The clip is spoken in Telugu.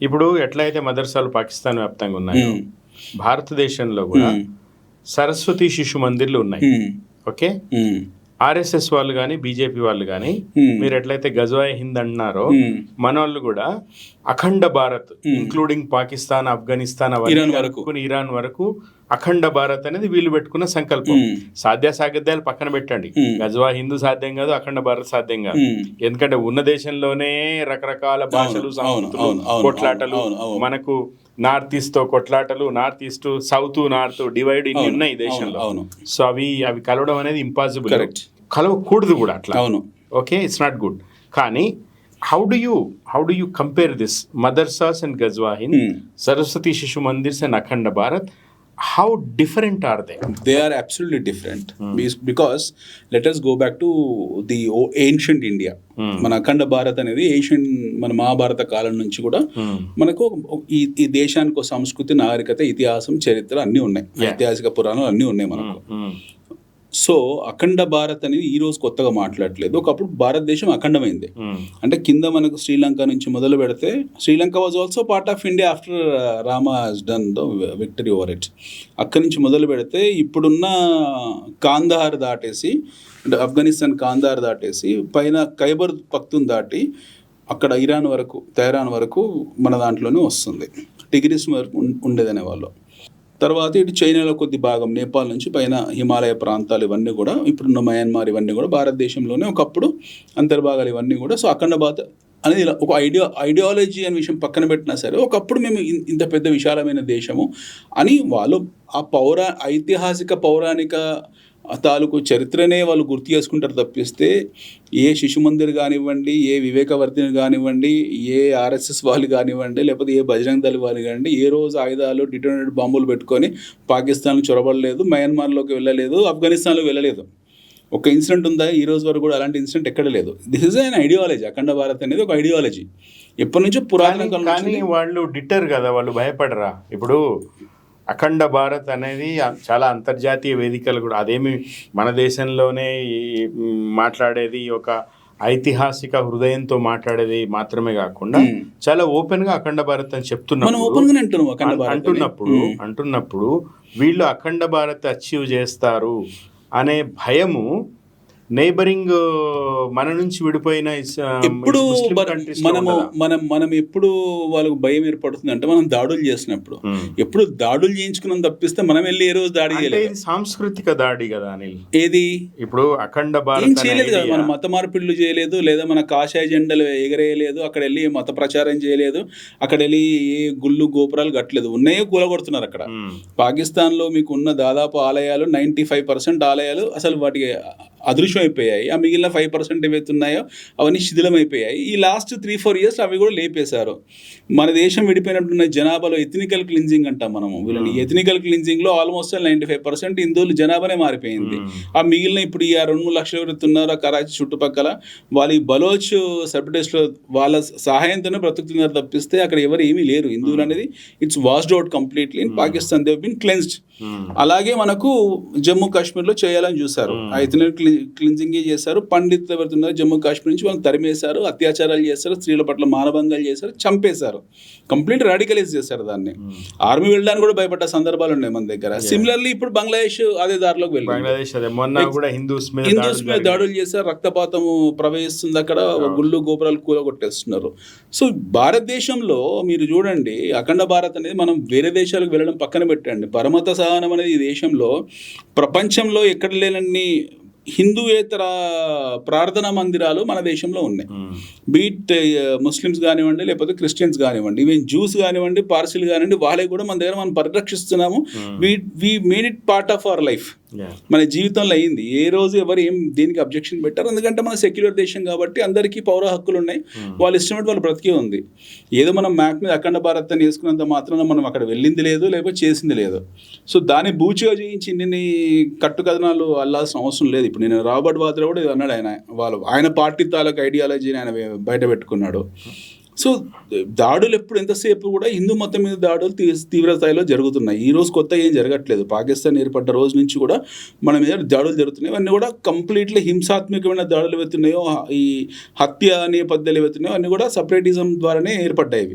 ఇప్పుడు ఎట్లయితే మదర్సాలు పాకిస్తాన్ వ్యాప్తంగా ఉన్నాయో భారతదేశంలో కూడా సరస్వతి శిశు మందిర్లు ఉన్నాయి. ఓకే? ఆర్ఎస్ఎస్ వాళ్ళు కానీ బీజేపీ వాళ్ళు కానీ మీరు ఎట్లయితే గజవాయ్ హింద్ అన్నారో ఉమ్, మన వాళ్ళు కూడా అఖండ భారత్. ఇంక్లూడింగ్ పాకిస్తాన్ ఆఫ్ఘనిస్తాన్ ఇరాన్ వరకు. ఇరాన్ వరకు అఖండ భారత్ అనేది వీళ్ళు పెట్టుకున్న సంకల్పం ఉమ్, సాధ్యాసాధ్యాలు పక్కన పెట్టండి. గజవా హిందూ సాధ్యం కాదు అఖండ భారత్ సాధ్యం కాదు ఎందుకంటే ఉన్న దేశంలోనే రకరకాల భాషలు సంస్కృతులు కొట్లాటలు. మనకు నార్త్ ఈస్ట్తో కొట్లాటలు north east south north divide ఇన్ని ఉన్నాయి దేశంలో. అవును సో అవి అవి కలవడం అనేది ఇంపాసిబుల్ కరెక్ట్ కలవకూడదు కూడా అట్లా. అవును. ఓకే ఇట్స్ నాట్ గుడ్ కానీ how do you how do you compare this madrasas and గజ్వాహిన్. Saraswati Shishu Mandirs and Akhand Bharat how different are they they are absolutely different. Be- because let us go back to the o- ancient india. మన అఖండ భారత్ అనేది ఏషియన్ మన మహాభారత కాలం నుంచి కూడా మనకు ఒక- ఈ ఈ దేశానికి సంస్కృతి నాగరికత ఇతిహాసం చరిత్ర అన్నీ ఉన్నాయి. ఐతిహాసిక పురాణాలు అన్నీ ఉన్నాయి మనకు. సో అఖండ భారత్ అనేది ఈ రోజు కొత్తగా మాట్లాడలేదు. ఒకప్పుడు భారతదేశం అఖండమైంది. అంటే కింద మనకు శ్రీలంక నుంచి మొదలు పెడితే Sri Lanka was also part of India after Rama done the victory over it అక్కడి నుంచి మొదలు పెడితే ఇప్పుడున్న కాందహార్ దాటేసి అంటే ఆఫ్ఘనిస్తాన్ కాందహార్ దాటేసి పైన ఖైబర్ పక్తున్ దాటి అక్కడ ఇరాన్ వరకు తెహరాన్ వరకు మన దాంట్లోనే వస్తుంది. టిగ్రిస్ వరకు ఉండేదనే వాళ్ళు. తర్వాత ఇటు చైనాలో కొద్ది భాగం నేపాల్ నుంచి పైన హిమాలయ ప్రాంతాలు ఇవన్నీ కూడా ఇప్పుడున్న మయన్మార్ ఇవన్నీ కూడా భారతదేశంలోనే ఒకప్పుడు అంతర్భాగాలు ఇవన్నీ కూడా. సో అఖండ భారత అనేది ఇలా ఒక ఐడియా ఐడియాలజీ అనే విషయం పక్కన పెట్టినా సరే ఒకప్పుడు మేము ఇంత పెద్ద విశాలమైన దేశము అని వాళ్ళు ఆ పౌరా ఐతిహాసిక పౌరాణిక తాలూకు చరిత్రనే వాళ్ళు గుర్తు చేసుకుంటారు తప్పిస్తే ఏ శిశు మందిర్ కానివ్వండి ఏ వివేకవర్ధిని కానివ్వండి ఏ ఆర్ఎస్ఎస్ వాళ్ళు కానివ్వండి లేకపోతే ఏ బజరంగ దళ వాళ్ళు కానివ్వండి ఏ రోజు ఆయుధాలు డిటోనేటెడ్ బాంబులు పెట్టుకొని పాకిస్తాన్ చొరబడలేదు మయన్మార్లోకి వెళ్ళలేదు ఆఫ్ఘనిస్తాన్లో వెళ్ళలేదు. ఒక ఇన్సిడెంట్ ఉందా? ఈ రోజు వరకు కూడా అలాంటి ఇన్సిడెంట్ ఎక్కడ లేదు. This is an ideology Akhand Bharat అనేది ఒక ఐడియాలజీ ఎప్పటి నుంచో నుంచి వాళ్ళు డిటర్ కదా వాళ్ళు భయపడరా? ఇప్పుడు అఖండ భారత్ అనేది చాలా అంతర్జాతీయ వేదికలు కూడా అదేమి మన దేశంలోనే ఈ మాట్లాడేది ఒక ఐతిహాసిక హృదయంతో మాట్లాడేది మాత్రమే కాకుండా. చాలా ఓపెన్గా అఖండ భారత్ అని అని. అంటున్నప్పుడు. అంటున్నప్పుడు వీళ్ళు అఖండ భారత్ అచీవ్ చేస్తారు అనే భయము నైబరింగ్ మన నుంచి విడిపోయిన ఎప్పుడు లో మనము? మనం మనం ఎప్పుడు వాళ్ళకు భయం ఏర్పడుతుంది అంటే మనం దాడులు చేసినప్పుడు. ఎప్పుడు దాడులు చేయించుకున్నాం తప్పిస్తే మనం వెళ్ళి ఏ రోజు దాడి చేయలేదు సాంస్కృతిక దాడి కదా అనిల్ ఏది ఇప్పుడు అఖండ భారత్ అనే చేయలేదు కదా మన మత మార్పిడులు చేయలేదు లేదా మన కాషాయ జెండలు ఎగరేయలేదు అక్కడ వెళ్ళి మత ప్రచారం చేయలేదు అక్కడ వెళ్ళి ఏ గుళ్ళు గోపురాలు కట్టలేదు ఉన్నాయో కూలగొడుతున్నారు అక్కడ మ్మ్. పాకిస్తాన్లో మీకు ఉన్న దాదాపు ఆలయాలు నైంటీ ఫైవ్ పర్సెంట్ ఆలయాలు అసలు వాటికి అదృశ్యం అయిపోయాయి. ఆ మిగిలిన ఫైవ్ పర్సెంట్ ఏవైతే ఉన్నాయో అవన్నీ శిథిలం అయిపోయాయి ఈ లాస్ట్ త్రీ ఫోర్ ఇయర్స్ అవి కూడా లేపేశారు. మన దేశం విడిపోయినట్టున్న జనాభాలో ఎథనికల్ క్లిన్జింగ్ అంటాం మనము. వీళ్ళని ఎథనికల్ క్లిన్జింగ్లో ఆల్మోస్ట్ నైంటీ ఫైవ్ పర్సెంట్ హిందువులు జనాభానే మారిపోయింది. ఆ మిగిలిన ఇప్పుడు ఈ రెండు మూడు లక్షల ఎవరైతే ఉన్నారో కరాచీ చుట్టుపక్కల వాళ్ళ ఈ బలోచ్ సర్బిటేస్లో వాళ్ళ సహాయంతోనే బ్రతుకుతున్నారు తప్పిస్తే అక్కడ ఎవరు ఏమీ లేరు. హిందువులు అనేది it's washed out completely in Pakistan they've been cleansed. అలాగే మనకు జమ్మూ కాశ్మీర్లో చేయాలని చూశారు. అయితే క్లిన్జింగ్ చేశారు. పండితులు ఎవరుతున్నారు జమ్మూ కాశ్మీర్ నుంచి వాళ్ళు తరిమేశారు అత్యాచారాలు చేశారు స్త్రీల పట్ల మానభంగాలు చేశారు చంపేశారు. కంప్లీట్ రాడికలైజ్ చేశారు దాన్ని. ఆర్మీ వెళ్ళడానికి కూడా భయపడ్డ సందర్భాలు ఉన్నాయి మన దగ్గర. సిమిలర్లీ ఇప్పుడు బంగ్లాదేశ్ అదే దారిలోకి వెళ్ళింది. హిందూస్ మీద దాడులు చేశారు. రక్తపాతము ప్రవహిస్తుంది అక్కడ. గుళ్ళు గోపురాలు కూలగొట్టేస్తున్నారు. సో భారతదేశంలో మీరు చూడండి అఖండ భారత్ అనేది మనం వేరే దేశాలకు వెళ్ళడం పక్కన పెట్టండి. పరమత సహనం అనేది ఈ దేశంలో ప్రపంచంలో ఎక్కడ లేనన్ని హిందూయేతర ప్రార్థనా మందిరాలు మన దేశంలో ఉన్నాయి. బీట్ ముస్లిమ్స్ కానివ్వండి లేకపోతే క్రిస్టియన్స్ కానివ్వండి ఈవెన్ జూస్ కానివ్వండి పార్సిల్ కానివ్వండి వాళ్ళే కూడా మన దగ్గర మనం పరిరక్షిస్తున్నాము. We we made it part of our life. మన జీవితంలో అయింది. ఏ రోజు ఎవరు ఏం దేనికి అబ్జెక్షన్ పెట్టారు. ఎందుకంటే మన సెక్యులర్ దేశం కాబట్టి అందరికీ పౌర హక్కులు ఉన్నాయి. వాళ్ళు ఇష్టమైనట్టు వాళ్ళు బ్రతికే ఉంది. ఏదో మనం మ్యాప్ మీద అఖండ భారత్ అని వేసుకున్నంత మాత్రాన మనం అక్కడ వెళ్ళింది లేదు లేకపోతే చేసింది లేదు. సో దాన్ని బూచిగా చేయించి ఇన్ని కట్టు కథనాలు అల్లాల్సిన అవసరం లేదు ఇప్పుడు. నేను రాబర్ట్ వాద్రా కూడా ఇది అన్నాడు ఆయన. వాళ్ళు ఆయన పార్టీ తాలూకు ఐడియాలజీని ఆయన బయట పెట్టుకున్నాడు. సో దాడులు ఎప్పుడు ఎంతసేపు కూడా హిందూ మతం మీద దాడులు తీ- తీవ్ర స్థాయిలో జరుగుతున్నాయి. ఈ రోజు కొత్త ఏం జరగట్లేదు. పాకిస్తాన్ ఏర్పడ్డ రోజు నుంచి కూడా మన మీద దాడులు జరుగుతున్నాయి. అవన్నీ కూడా కంప్లీట్లీ హింసాత్మకమైన దాడులు ఏవైతున్నాయో ఈ హత్య నేపథ్యాలు ఏవైతున్నాయో అన్నీ కూడా సపరేటిజం ద్వారానే ఏర్పడ్డాయి